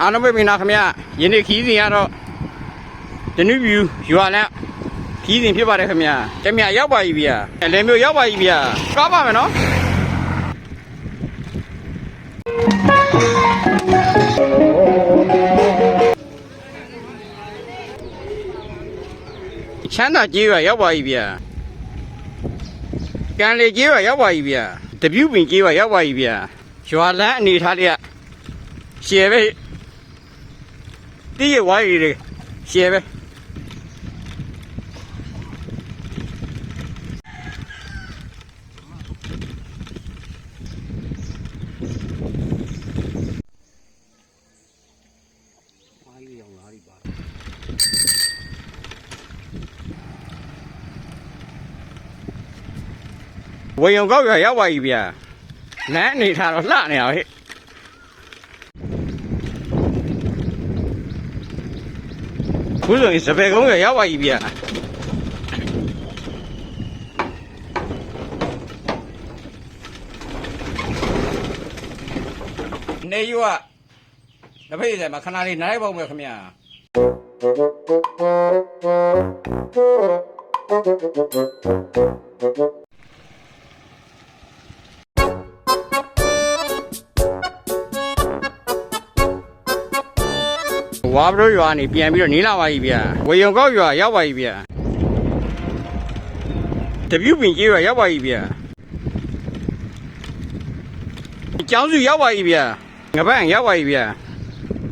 အားလုံးပဲမင်္ဂလာခင်ဗျယနေ့ခီးစဉ်ကတော့တနုပြူရွာနဲ့ခီးစဉ်ဖြစ်ပါတယ်ခင်ဗျတမရရောက်ပါပြီဗျာအလဲမျိုးရောက်ပါပြီဗျာကားပါမယ်နော်ချမ်းသာကြီးရွာရောက်ပါပြီဗျာကံလေကြီးရွာရောက်ပါပြီဗျာတပြူပင်ကြီးရွာရောက်ပါပြီဗျာရွာလန်းအနေထားလေးကရှယ်ပဲ တည့်ရဝိုင်းရီရှယ်ပဲဝေယုံကောက်ရရောက်ပါပြီဗျာလမ်းအနေထားတော့လှနေအောင်ဟဲ့ ခုဆိုရင်စပယ်ကုန်းရရောက်ပါပြီဗျာနေယူကတပိတ်တယ်မှာခဏလေးနားလိုက်ပါဦးမယ်ခင်ဗျာ ဝါဘရိုရွာနေပြန်ပြီးတော့နေလာပါပြီဗျာဝေယုံကောက်ရွာရောက်ပါပြီဗျာတပြူပင်ကြီးရွာရောက်ပါပြီဗျာကျောင်းစုရောက်ပါပြီဗျာငပန်းရောက်ပါပြီဗျာ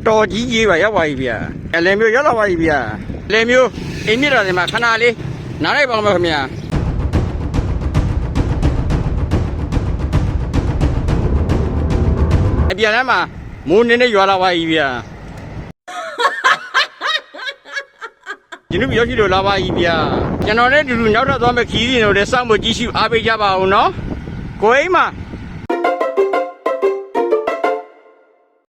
တော်ကြီးကြီးရွာရောက်ပါပြီဗျာအလဲမျိုးရောက်လာပါပြီဗျာအလဲမျိုးအိမ်မြစ်တော်တွေမှာခဏလေးနားလိုက်ပါဦးမယ်ခင်ဗျာအပြန်လမ်းမှာမိုးနေနေရွာလာပါပြီဗျာ ကျွန်တော်ရောက်ရှိလို့လာပါပြီဗျာကျွန်တော်လည်းအတူတူနောက်ထပ်သွားမယ့်ခီးစဉ်တို့လည်းစောင့်ဖို့ကြည့်ရှုအားပေးကြပါဦးနော်ကိုအိမ်မှာ